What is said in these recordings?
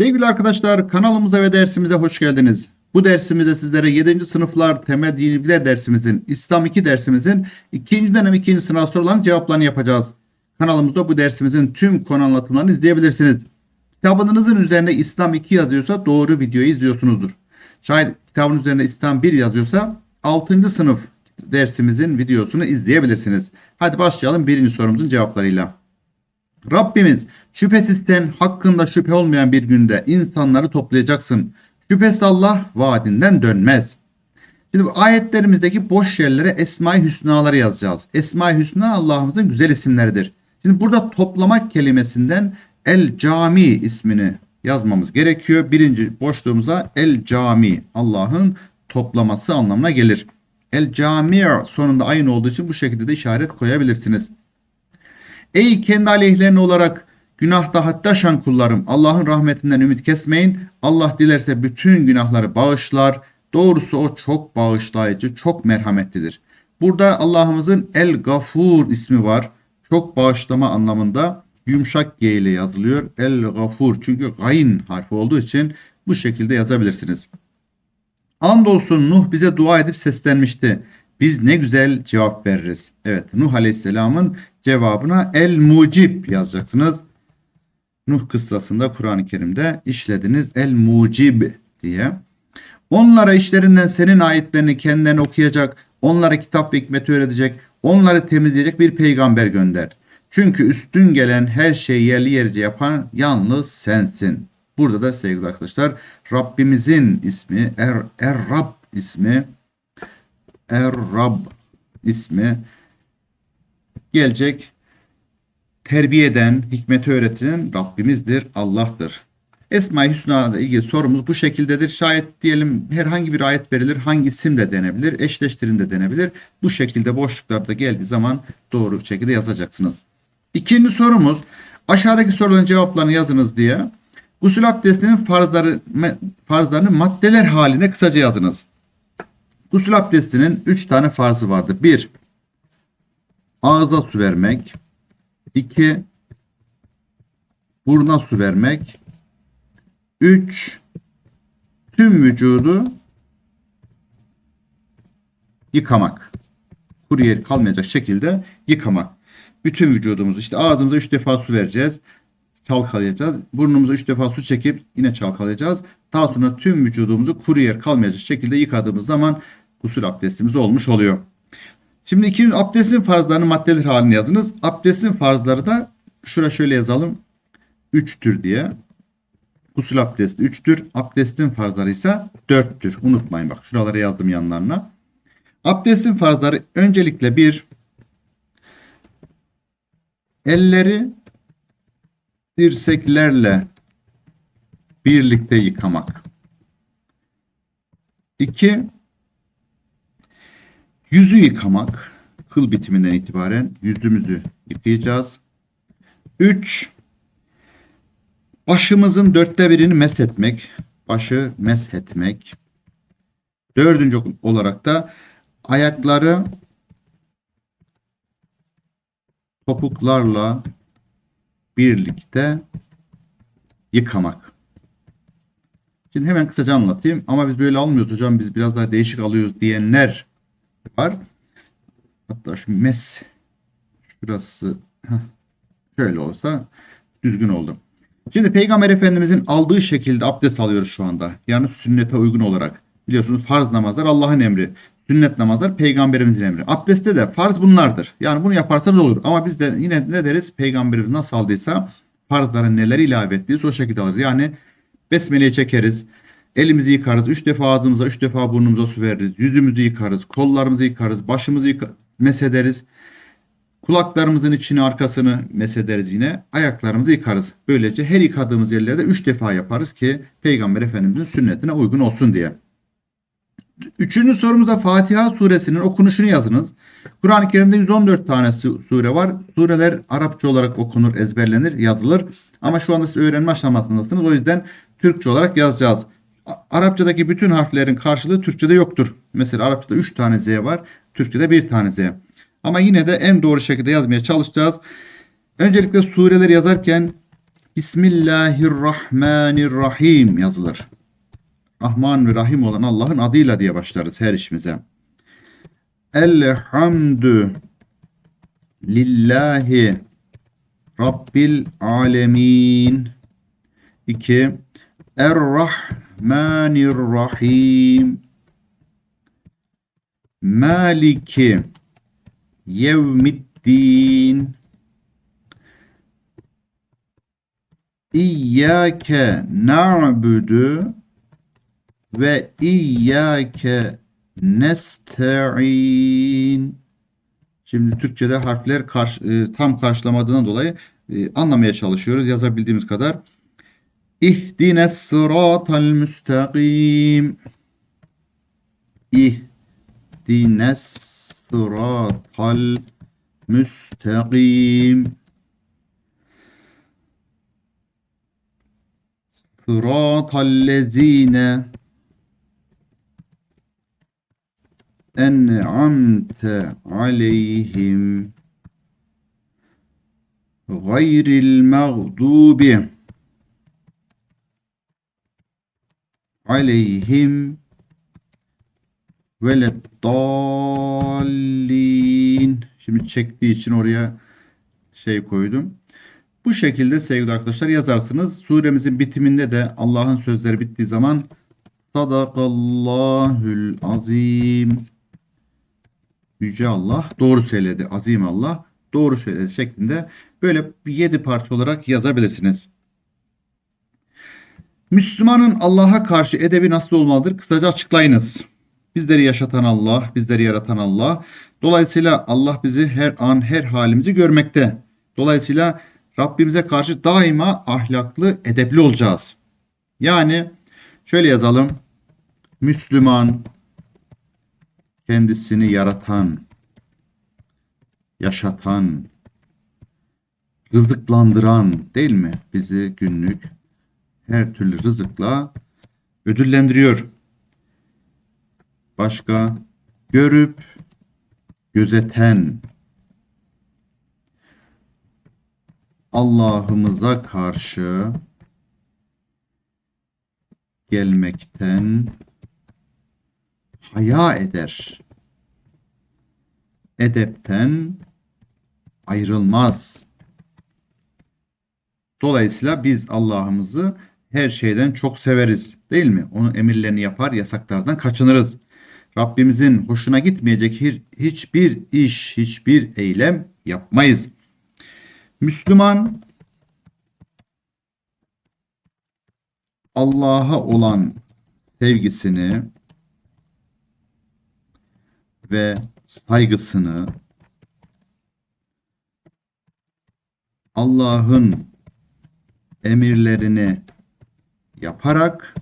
Sevgili arkadaşlar kanalımıza ve dersimize hoş geldiniz. Bu dersimizde sizlere 7. sınıflar temel dini bilgiler dersimizin İslam 2 dersimizin 2. dönem 2. sınav sorularının cevaplarını yapacağız. Kanalımızda bu dersimizin tüm konu anlatımlarını izleyebilirsiniz. Kitabınızın üzerinde İslam 2 yazıyorsa doğru videoyu izliyorsunuzdur. Şayet kitabın üzerinde İslam 1 yazıyorsa 6. sınıf dersimizin videosunu izleyebilirsiniz. Hadi başlayalım birinci sorumuzun cevaplarıyla. Rabbimiz şüphesizden hakkında şüphe olmayan bir günde insanları toplayacaksın. Şüphesiz Allah vaadinden dönmez. Şimdi bu ayetlerimizdeki boş yerlere Esma-i Hüsnaları yazacağız. Esma-i Hüsna Allah'ımızın güzel isimleridir. Şimdi burada toplamak kelimesinden El Cami ismini yazmamız gerekiyor. Birinci boşluğumuza El Cami Allah'ın toplaması anlamına gelir. El Cami sonunda aynı olduğu için bu şekilde de işaret koyabilirsiniz. Ey kendi aleyhlerine olarak günahta haddaşan kullarım Allah'ın rahmetinden ümit kesmeyin. Allah dilerse bütün günahları bağışlar. Doğrusu o çok bağışlayıcı, çok merhametlidir. Burada Allah'ımızın El Gafur ismi var. Çok bağışlama anlamında yumuşak G ile yazılıyor. El Gafur çünkü gayn harfi olduğu için bu şekilde yazabilirsiniz. Andolsun Nuh bize dua edip seslenmişti. Biz ne güzel cevap veririz. Evet Nuh Aleyhisselam'ın cevabına El Mucib yazacaksınız. Nuh kıssasında Kur'an-ı Kerim'de işlediniz El Mucib diye. Onlara işlerinden senin ayetlerini kendilerine okuyacak, onlara kitap ve hikmeti öğretecek, onları temizleyecek bir peygamber gönder. Çünkü üstün gelen her şeyi yerli yerce yapan yalnız sensin. Burada da sevgili arkadaşlar Rabbimizin ismi Er, er Rab ismi Er Rab ismi gelecek terbiye eden, hikmeti öğreten Rabbimizdir, Allah'tır. Esma-i Hüsna ilgili sorumuz bu şekildedir. Şayet diyelim herhangi bir ayet verilir, hangi isim de denebilir, eşleştirin de denebilir. Bu şekilde boşluklarda geldiği zaman doğru şekilde yazacaksınız. İkinci sorumuz aşağıdaki soruların cevaplarını yazınız diye. Gusül abdestinin farzları, farzlarını maddeler haline kısaca yazınız. Gusül abdestinin 3 tane farzı vardır. 1. Ağza su vermek. 2. Buruna su vermek. 3. Tüm vücudu yıkamak. Kuru yer kalmayacak şekilde yıkamak. Bütün vücudumuzu işte ağzımıza 3 defa su vereceğiz. Çalkalayacağız. Burnumuza 3 defa su çekip yine çalkalayacağız. Daha sonra tüm vücudumuzu kuru yer kalmayacak şekilde yıkadığımız zaman gusül abdestimiz olmuş oluyor. Şimdi iki abdestin farzlarını maddeler haline yazınız. Abdestin farzları da şura şöyle yazalım. 3'tür diye. Gusül abdesti 3'tür. Abdestin farzları ise 4'tür. Unutmayın bak şuralara yazdım yanlarına. Abdestin farzları öncelikle bir elleri dirseklerle birlikte yıkamak. 2 Yüzü yıkamak. Kıl bitiminden itibaren yüzümüzü yıkayacağız. 3. Başımızın dörtte birini meshetmek. Başı meshetmek. Dördüncü olarak da ayakları topuklarla birlikte yıkamak. Şimdi hemen kısaca anlatayım. Ama biz böyle almıyoruz hocam. Biz biraz daha değişik alıyoruz diyenler var. Hatta şu mes şurası şöyle olsa düzgün oldu. Şimdi Peygamber Efendimizin aldığı şekilde abdest alıyoruz şu anda. Yani sünnete uygun olarak. Biliyorsunuz farz namazlar Allah'ın emri. Sünnet namazlar peygamberimizin emri. Abdestte de farz bunlardır. Yani bunu yaparsanız olur. Ama biz de yine ne deriz? Peygamberimiz nasıl aldıysa farzların neler ilave ettiyse o şekilde alırız. Yani besmeleyi çekeriz. Elimizi yıkarız. Üç defa ağzımıza, üç defa burnumuza su veririz. Yüzümüzü yıkarız. Kollarımızı yıkarız. Başımızı yıka mesederiz. Kulaklarımızın içini arkasını mesederiz yine. Ayaklarımızı yıkarız. Böylece her yıkadığımız yerlerde üç defa yaparız ki Peygamber Efendimizin sünnetine uygun olsun diye. Üçüncü sorumuzda Fatiha suresinin okunuşunu yazınız. Kur'an-ı Kerim'de 114 tane sure var. Sureler Arapça olarak okunur, ezberlenir, yazılır. Ama şu anda siz öğrenme aşamasındasınız. O yüzden Türkçe olarak yazacağız. Arapçadaki bütün harflerin karşılığı Türkçede yoktur. Mesela Arapçada 3 tane Z var. Türkçede 1 tane Z. Ama yine de en doğru şekilde yazmaya çalışacağız. Öncelikle sureleri yazarken Bismillahirrahmanirrahim yazılır. Rahman ve Rahim olan Allah'ın adıyla diye başlarız her işimize. Elhamdü lillahi Rabbil alemin. 2. Errahmanirrahim. Maliki yevmiddin. İyyâke na'budu ve iyyâke nesta'in. Şimdi Türkçe'de harfler karş, e, tam karşılamadığından dolayı e, anlamaya çalışıyoruz yazabildiğimiz kadar. İhdines sıratal müstakim. İhdines sıratal müstakim. Sıratal lezine en'amte aleyhim gayril mağdubi aleyhim veleddallin. Şimdi çektiği için oraya şey koydum. Bu şekilde sevgili arkadaşlar yazarsınız. Suremizin bitiminde de Allah'ın sözleri bittiği zaman Sadakallahül azim. Yüce Allah doğru söyledi. Azim Allah doğru söyledi şeklinde böyle bir yedi parça olarak yazabilirsiniz. Müslümanın Allah'a karşı edebi nasıl olmalıdır? Kısaca açıklayınız. Bizleri yaşatan Allah, bizleri yaratan Allah. Dolayısıyla Allah bizi her an, her halimizi görmekte. Dolayısıyla Rabbimize karşı daima ahlaklı, edepli olacağız. Yani şöyle yazalım. Müslüman kendisini yaratan, yaşatan, rızıklandıran değil mi? Bizi günlük her türlü rızıkla ödüllendiriyor. Başka görüp gözeten Allah'ımıza karşı gelmekten haya eder. Edepten ayrılmaz. Dolayısıyla biz Allah'ımızı her şeyden çok severiz değil mi? Onun emirlerini yapar, yasaklardan kaçınırız. Rabbimizin hoşuna gitmeyecek hiçbir iş, hiçbir eylem yapmayız. Müslüman Allah'a olan sevgisini ve saygısını Allah'ın emirlerini yaparak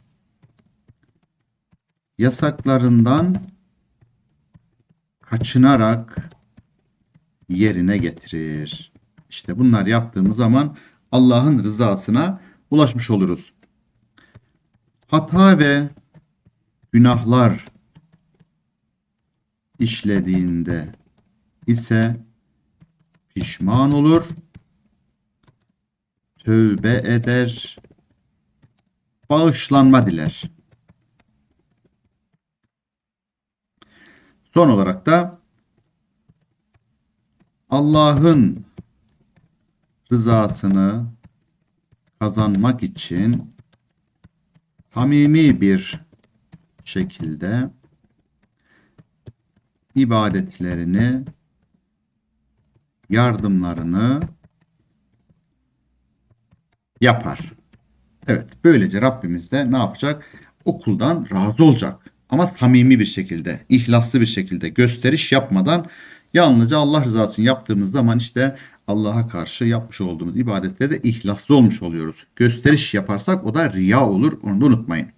yasaklarından kaçınarak yerine getirir. İşte bunlar yaptığımız zaman Allah'ın rızasına ulaşmış oluruz. Hata ve günahlar işlediğinde ise pişman olur, tövbe eder, bağışlanma diler. Son olarak da Allah'ın rızasını kazanmak için samimi bir şekilde ibadetlerini, yardımlarını yapar. Evet, böylece Rabbimiz de ne yapacak? Okuldan razı olacak. Ama samimi bir şekilde, ihlaslı bir şekilde, gösteriş yapmadan yalnızca Allah rızasını yaptığımız zaman işte Allah'a karşı yapmış olduğumuz ibadette de ihlaslı olmuş oluyoruz. Gösteriş yaparsak o da riya olur. Onu da unutmayın.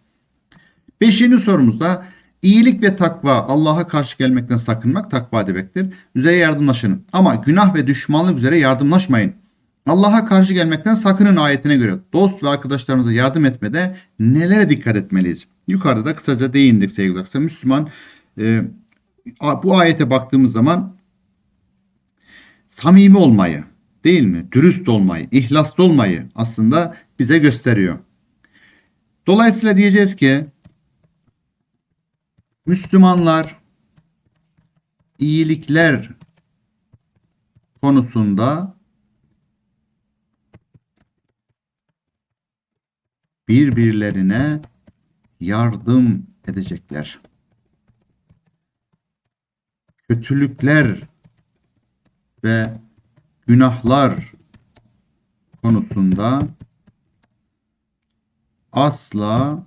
Beşinci sorumuzda iyilik ve takva Allah'a karşı gelmekten sakınmak takva demektir. Üzere yardımlaşın. Ama günah ve düşmanlık üzere yardımlaşmayın. Allah'a karşı gelmekten sakının ayetine göre dost ve arkadaşlarımıza yardım etmede nelere dikkat etmeliyiz? Yukarıda da kısaca değindik sevgili arkadaşlar. Müslüman e, bu ayete baktığımız zaman samimi olmayı değil mi? Dürüst olmayı, ihlaslı olmayı aslında bize gösteriyor. Dolayısıyla diyeceğiz ki Müslümanlar iyilikler konusunda birbirlerine yardım edecekler. Kötülükler ve günahlar konusunda asla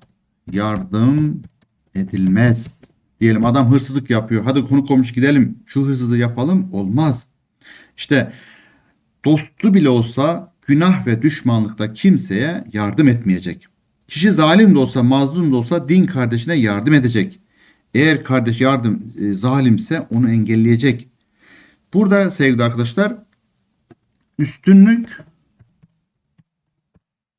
yardım edilmez. Diyelim adam hırsızlık yapıyor. Hadi konu komşu gidelim şu hırsızlığı yapalım. Olmaz. İşte dostu bile olsa günah ve düşmanlıkta kimseye yardım etmeyecek. Kişi zalim de olsa mazlum da olsa din kardeşine yardım edecek. Eğer kardeş yardım e, zalimse onu engelleyecek. Burada sevgili arkadaşlar üstünlük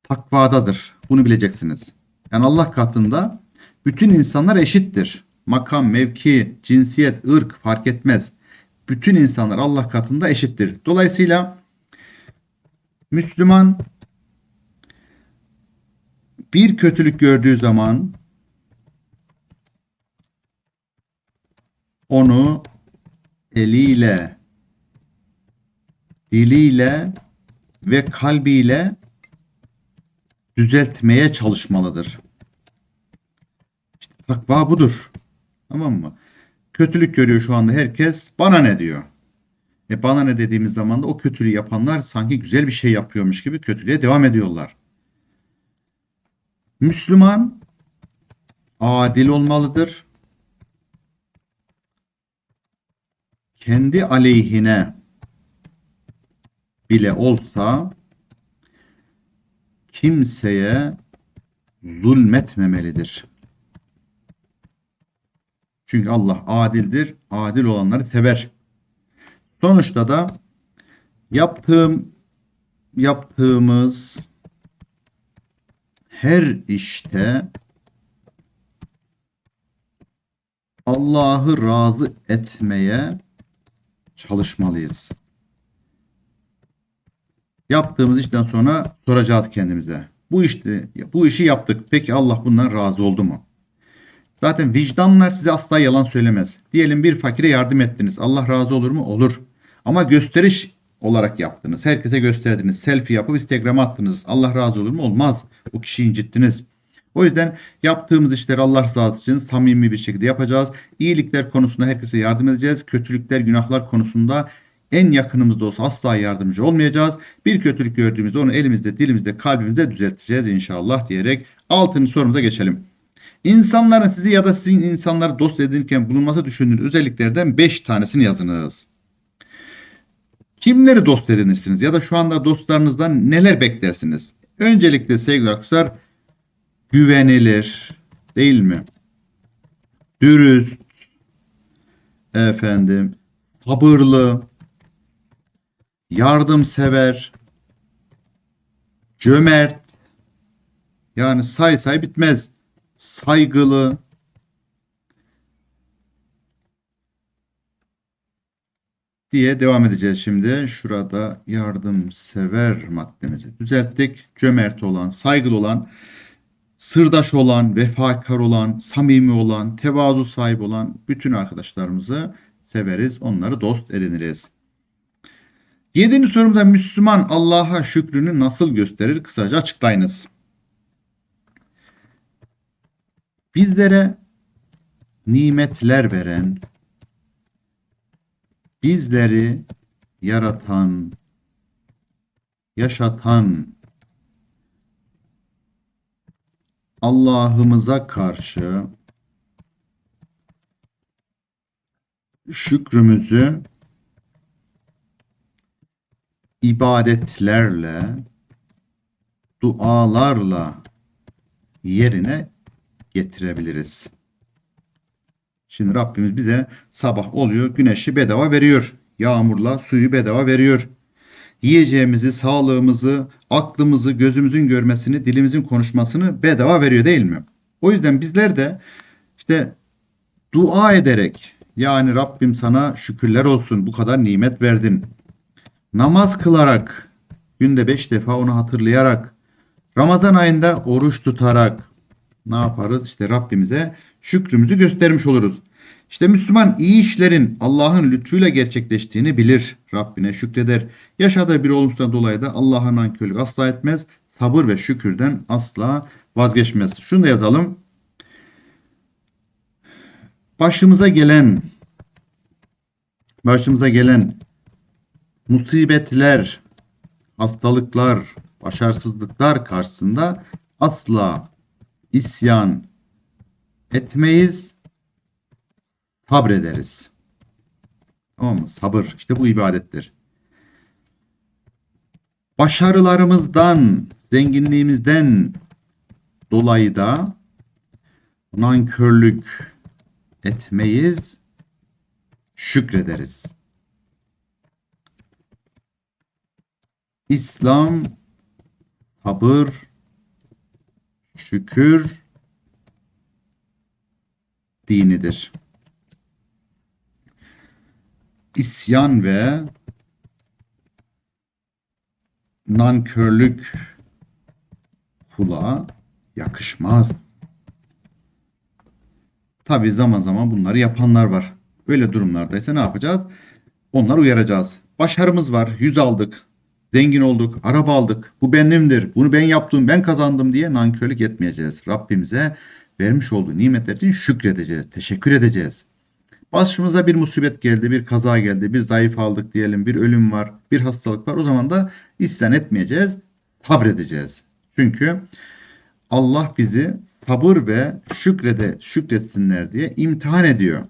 takvadadır. Bunu bileceksiniz. Yani Allah katında bütün insanlar eşittir. Makam, mevki, cinsiyet, ırk fark etmez. Bütün insanlar Allah katında eşittir. Dolayısıyla Müslüman bir kötülük gördüğü zaman onu eliyle, diliyle ve kalbiyle düzeltmeye çalışmalıdır. İşte takva budur. Tamam mı? Kötülük görüyor şu anda herkes. Bana ne diyor? E bana ne dediğimiz zaman da o kötülüğü yapanlar sanki güzel bir şey yapıyormuş gibi kötülüğe devam ediyorlar. Müslüman adil olmalıdır. Kendi aleyhine bile olsa kimseye zulmetmemelidir. Çünkü Allah adildir. Adil olanları sever. Sonuçta da yaptığım yaptığımız her işte Allah'ı razı etmeye çalışmalıyız. Yaptığımız işten sonra soracağız kendimize. Bu işte bu işi yaptık. Peki Allah bundan razı oldu mu? Zaten vicdanlar size asla yalan söylemez. Diyelim bir fakire yardım ettiniz. Allah razı olur mu? Olur. Ama gösteriş olarak yaptınız. Herkese gösterdiniz. Selfie yapıp Instagram'a attınız. Allah razı olur mu? Olmaz. O kişiyi incittiniz. O yüzden yaptığımız işleri Allah rızası için samimi bir şekilde yapacağız. İyilikler konusunda herkese yardım edeceğiz. Kötülükler, günahlar konusunda en yakınımızda olsa asla yardımcı olmayacağız. Bir kötülük gördüğümüzde onu elimizde, dilimizde, kalbimizde düzelteceğiz inşallah diyerek altıncı sorumuza geçelim. İnsanların sizi ya da sizin insanları dost edinirken bulunması düşündüğünüz özelliklerden 5 tanesini yazınız. Kimleri dost edinirsiniz ya da şu anda dostlarınızdan neler beklersiniz? Öncelikle sevgili arkadaşlar güvenilir değil mi? Dürüst, efendim, sabırlı, yardımsever, cömert, yani say say bitmez, saygılı, diye devam edeceğiz şimdi. Şurada yardımsever maddemizi düzelttik. Cömert olan, saygılı olan, sırdaş olan, vefakar olan, samimi olan, tevazu sahibi olan bütün arkadaşlarımızı severiz. Onları dost ediniriz. Yedinci sorumda Müslüman Allah'a şükrünü nasıl gösterir? Kısaca açıklayınız. Bizlere nimetler veren, bizleri yaratan, yaşatan Allah'ımıza karşı şükrümüzü ibadetlerle, dualarla yerine getirebiliriz. Şimdi Rabbimiz bize sabah oluyor güneşi bedava veriyor. Yağmurla suyu bedava veriyor. Yiyeceğimizi, sağlığımızı, aklımızı, gözümüzün görmesini, dilimizin konuşmasını bedava veriyor değil mi? O yüzden bizler de işte dua ederek yani Rabbim sana şükürler olsun bu kadar nimet verdin. namaz kılarak, günde beş defa onu hatırlayarak, Ramazan ayında oruç tutarak ne yaparız? İşte Rabbimize şükrümüzü göstermiş oluruz. İşte Müslüman iyi işlerin Allah'ın lütfuyla gerçekleştiğini bilir. Rabbine şükreder. Yaşadığı bir olumsuzdan dolayı da Allah'a nankörlük asla etmez. Sabır ve şükürden asla vazgeçmez. Şunu da yazalım. Başımıza gelen başımıza gelen musibetler, hastalıklar, başarısızlıklar karşısında asla isyan etmeyiz, sabrederiz. Tamam mı? Sabır. işte bu ibadettir. Başarılarımızdan, zenginliğimizden dolayı da nankörlük etmeyiz, şükrederiz. İslam sabır, şükür dinidir. İsyan ve nankörlük kula yakışmaz. Tabi zaman zaman bunları yapanlar var. Öyle durumlardaysa ne yapacağız? Onları uyaracağız. Başarımız var, yüz aldık, zengin olduk, araba aldık. Bu benimdir, bunu ben yaptım, ben kazandım diye nankörlük etmeyeceğiz. Rabbimize vermiş olduğu nimetler için şükredeceğiz, teşekkür edeceğiz. Başımıza bir musibet geldi, bir kaza geldi, bir zayıf aldık diyelim, bir ölüm var, bir hastalık var. O zaman da isyan etmeyeceğiz, sabredeceğiz. Çünkü Allah bizi sabır ve şükrede şükretsinler diye imtihan ediyor.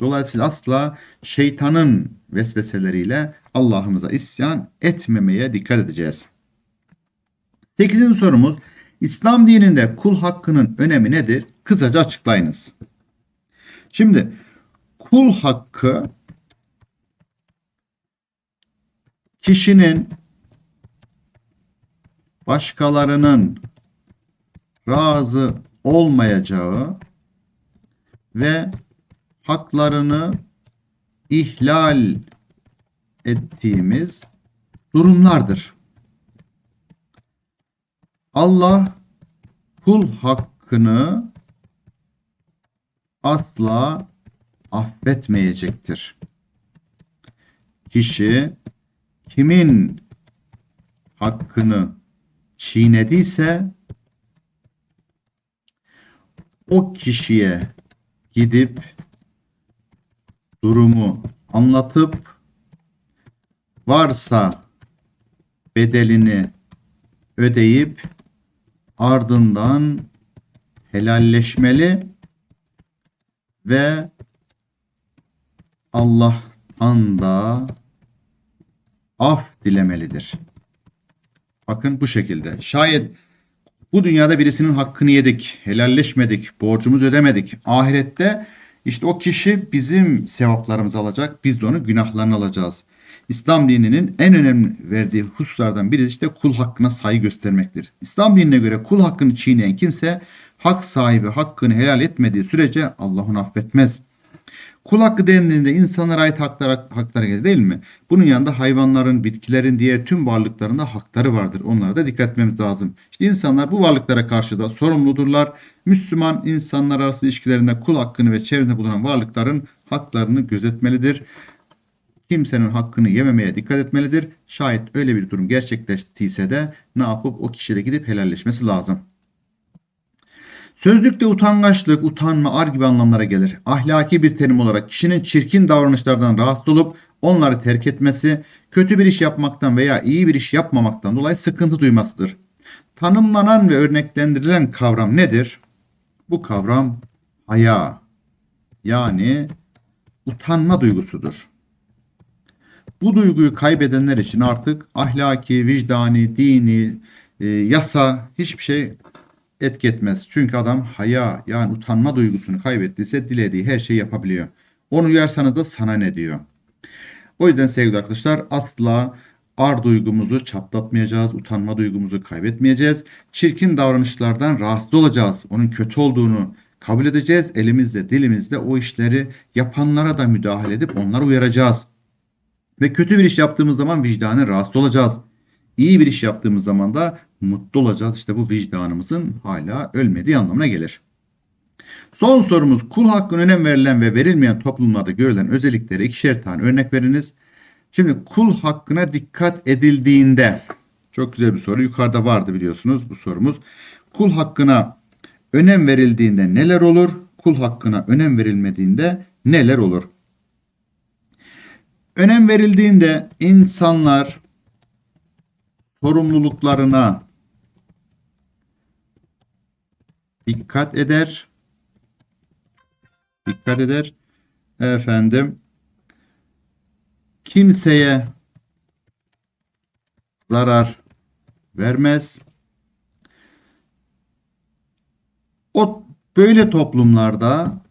Dolayısıyla asla şeytanın vesveseleriyle Allah'ımıza isyan etmemeye dikkat edeceğiz. 8. sorumuz İslam dininde kul hakkının önemi nedir? Kısaca açıklayınız. Şimdi kul hakkı kişinin başkalarının razı olmayacağı ve haklarını ihlal ettiğimiz durumlardır. Allah kul hakkını asla affetmeyecektir. Kişi kimin hakkını çiğnediyse o kişiye gidip durumu anlatıp varsa bedelini ödeyip ardından helalleşmeli ve Allah'tan da af dilemelidir. Bakın bu şekilde. Şayet bu dünyada birisinin hakkını yedik, helalleşmedik, borcumuzu ödemedik. Ahirette işte o kişi bizim sevaplarımızı alacak, biz de onun günahlarını alacağız. İslam dininin en önemli verdiği hususlardan biri işte kul hakkına saygı göstermektir. İslam dinine göre kul hakkını çiğneyen kimse hak sahibi hakkını helal etmediği sürece Allah onu affetmez. Kul hakkı dendiğinde insanlara ait haklar, haklara gelir değil mi? Bunun yanında hayvanların, bitkilerin, diğer tüm varlıklarında hakları vardır. Onlara da dikkat etmemiz lazım. İşte insanlar bu varlıklara karşı da sorumludurlar. Müslüman insanlar arası ilişkilerinde kul hakkını ve çevresinde bulunan varlıkların haklarını gözetmelidir. Kimsenin hakkını yememeye dikkat etmelidir. Şayet öyle bir durum gerçekleştiyse de ne yapıp o kişiyle gidip helalleşmesi lazım. Sözlükte utangaçlık, utanma, ar gibi anlamlara gelir. Ahlaki bir terim olarak kişinin çirkin davranışlardan rahatsız olup onları terk etmesi, kötü bir iş yapmaktan veya iyi bir iş yapmamaktan dolayı sıkıntı duymasıdır. Tanımlanan ve örneklendirilen kavram nedir? Bu kavram haya yani utanma duygusudur. Bu duyguyu kaybedenler için artık ahlaki, vicdani, dini, e, yasa hiçbir şey etki etmez. Çünkü adam haya yani utanma duygusunu kaybettiyse dilediği her şeyi yapabiliyor. Onu uyarsanız da sana ne diyor. O yüzden sevgili arkadaşlar asla ar duygumuzu çatlatmayacağız, utanma duygumuzu kaybetmeyeceğiz. Çirkin davranışlardan rahatsız olacağız. Onun kötü olduğunu kabul edeceğiz. Elimizle, dilimizle o işleri yapanlara da müdahale edip onları uyaracağız. Ve kötü bir iş yaptığımız zaman vicdanen rahatsız olacağız. İyi bir iş yaptığımız zaman da mutlu olacağız. İşte bu vicdanımızın hala ölmediği anlamına gelir. Son sorumuz kul hakkına önem verilen ve verilmeyen toplumlarda görülen özelliklere ikişer tane örnek veriniz. Şimdi kul hakkına dikkat edildiğinde çok güzel bir soru. Yukarıda vardı biliyorsunuz bu sorumuz. Kul hakkına önem verildiğinde neler olur? Kul hakkına önem verilmediğinde neler olur? Önem verildiğinde insanlar sorumluluklarına dikkat eder. Dikkat eder. Efendim kimseye zarar vermez. O böyle toplumlarda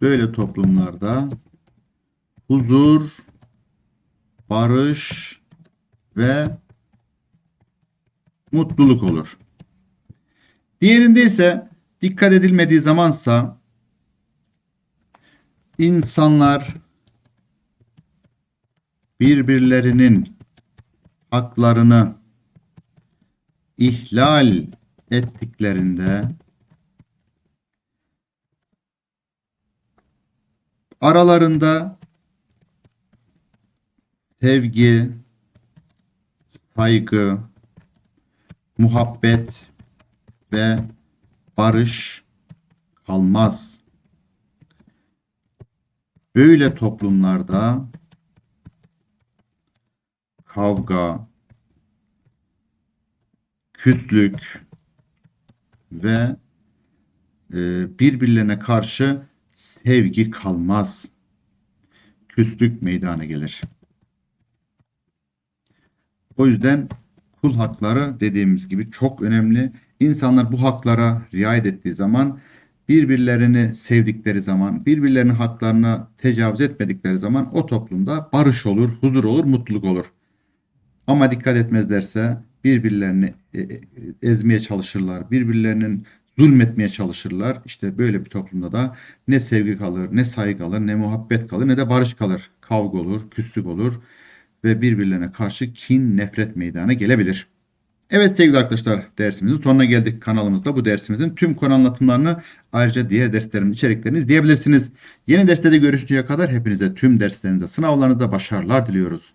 böyle toplumlarda huzur, barış ve mutluluk olur. Diğerinde ise dikkat edilmediği zamansa insanlar birbirlerinin haklarını ihlal ettiklerinde aralarında sevgi, saygı, muhabbet ve barış kalmaz. Böyle toplumlarda kavga, küslük ve e, birbirlerine karşı sevgi kalmaz. Küslük meydana gelir. O yüzden kul hakları dediğimiz gibi çok önemli. İnsanlar bu haklara riayet ettiği zaman birbirlerini sevdikleri zaman, birbirlerinin haklarına tecavüz etmedikleri zaman o toplumda barış olur, huzur olur, mutluluk olur. Ama dikkat etmezlerse birbirlerini e, e, ezmeye çalışırlar, birbirlerinin zulmetmeye çalışırlar. İşte böyle bir toplumda da ne sevgi kalır, ne saygı kalır, ne muhabbet kalır, ne de barış kalır. Kavga olur, küslük olur ve birbirlerine karşı kin, nefret meydana gelebilir. Evet sevgili arkadaşlar dersimizin sonuna geldik kanalımızda. Bu dersimizin tüm konu anlatımlarını ayrıca diğer derslerin içeriklerini izleyebilirsiniz. Yeni derste de görüşünceye kadar hepinize tüm derslerinizde sınavlarınızda başarılar diliyoruz.